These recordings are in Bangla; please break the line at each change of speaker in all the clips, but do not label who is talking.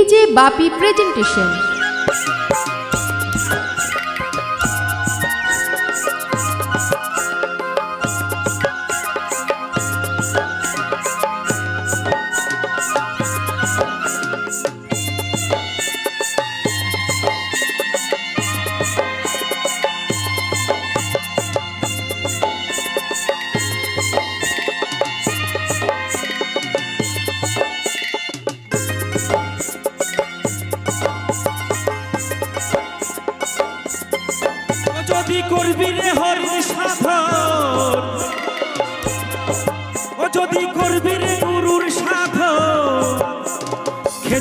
डीजे बापी प्रेजेंटेशन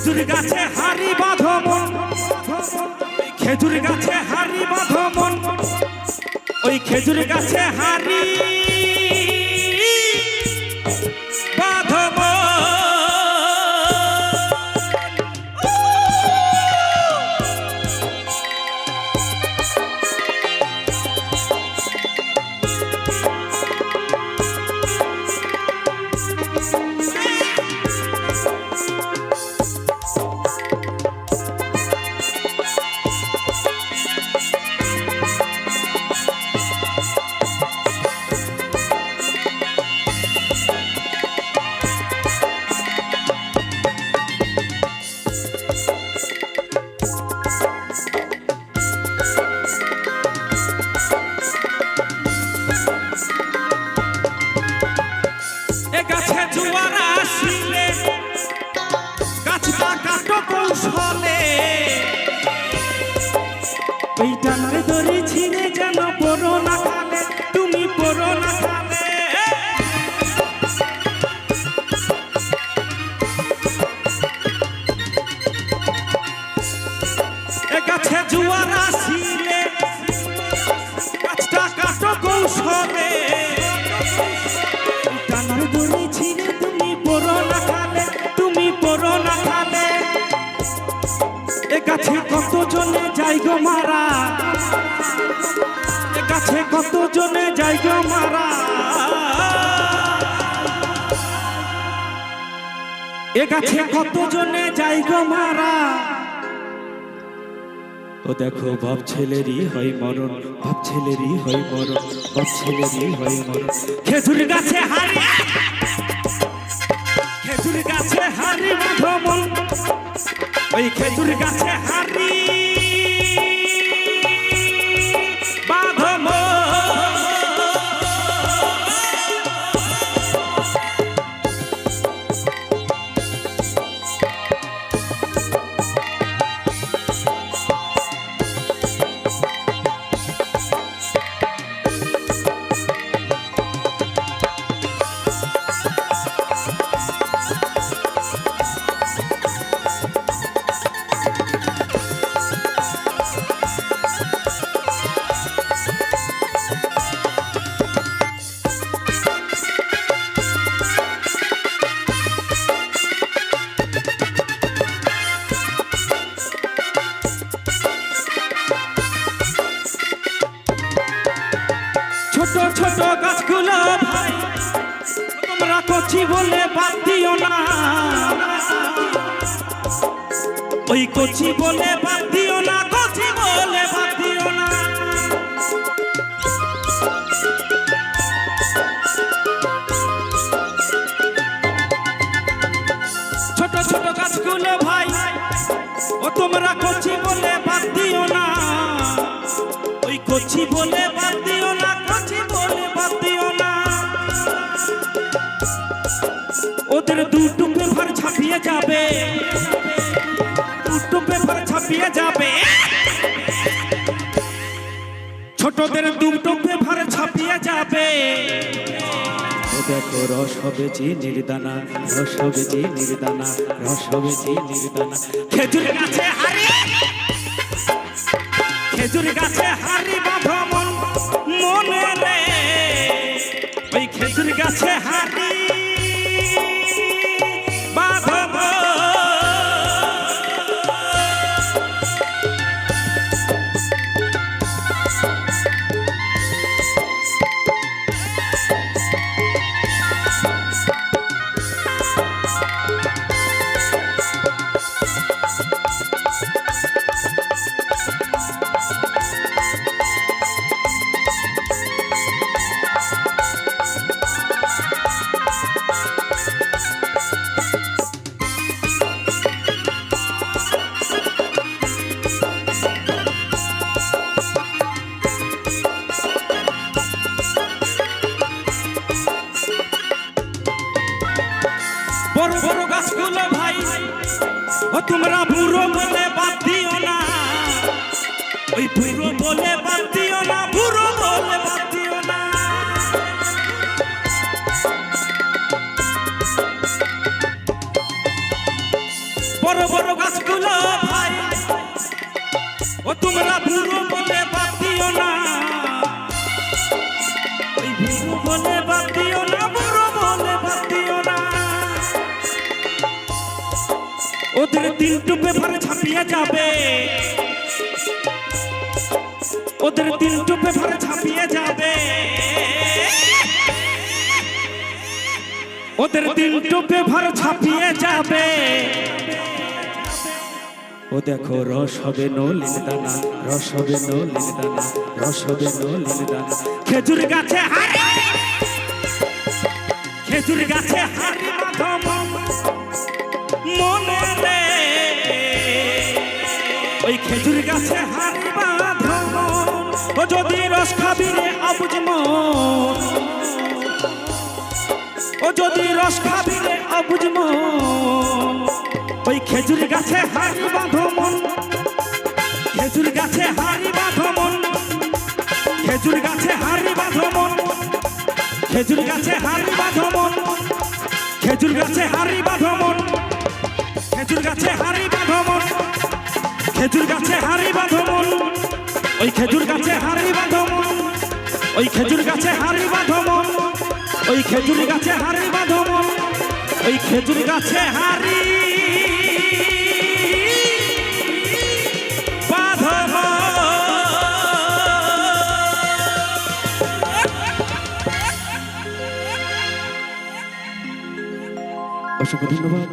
খেজুর গাছে হারি বাঁধমন খেজুর গাছে হারি বাঁধমন ওই খেজুর গাছে হারি দড়ি ছিঁড়ে তুমি পড়ো না খালে, তুমি পড়ো না খালে। এ কত জনে যাই মারা? এ গাছে কত জনে যাই মারা? এ কত জনে যাই গো মারা? ও দেখো, বাপ ছেলেরই হয় মরণ, বাপ ছেলেরই হয় মরণ, বাপ ছেলেরই হয় মরণ। খেজুর গাছে হারি খেজুর গাছে হারি মাধবন ওই খেজুর গাছে হারি ছোট গাছগুলো তোমরা কচি বলে বাদ দিও না। ওই কচি বলে বাদ দিও না কচি বলে বাদ দিও না। ছোট ছোট গাছগুলো ভাই, ও তোমরা কচি বলে বাদ দিও না। ওই কচি বলে ওদের দুটো পেপার ছাপিয়ে যাবে। দুটো পেপার ছাপিয়ে যাবে। ছোটদের দুটো পেপার ছাপিয়ে যাবে। দেখো রস হবে চিনির দানা রস হবে চিনির দানা রস হবে চিনির দানা খেজুর গাছে হারি খেজুর গাছে হারি বাঁধমন মনে রে ওই খেজুর গাছে হারি ও তোমরা বুড়ো বলে বাদ দিও না। ওই বুড়ো বলে বাদ দিও না, বুড়ো বলে বাদ দিও না। বড় বড় গাছগুলো ভাই, ও তোমরা বুড়ো বলে বাদ দিও না। ওই বুড়ো বলে ওদের দিন টুপে ভরে ছাপিয়ে যাবে। ওদের দিন টুপে ভরে ছাপিয়ে যাবে। ওদের দিন টুপে ভরে ছাপিয়ে যাবে। ও দেখো, রস হবে নলিন দানা, রস হবে নলিন দানা, রস হবে নলিন দানা। খেজুর গাছে হারি! খেজুর গাছে হারি! ওই খেজুর গাছে মাধব ও যদি রস খাবি রে অবুজ মন। ও যদি রস খাবি রে অবুজ মন। ওই খেজুর গাছে হারি বাঁধো মন খেজুর গাছে হারি বাঁধো মন খেজুর গাছে হারি বাঁধো মন খেজুর গাছে হারি বাঁধো মন খেজুর গাছে হারি বাঁধো মন খেজুর গাছে হারি বাঁধো মন খেজুর গাছে হারি বাঁধো মন। ওই খেজুর গাছে হারি বাঁধো মন। ওই খেজুর গাছে হারি বাঁধো মন। ওই খেজুর গাছে হারি বাঁধো মন। ওই খেজুর গাছে হারি। অসংখ্য ধন্যবাদ।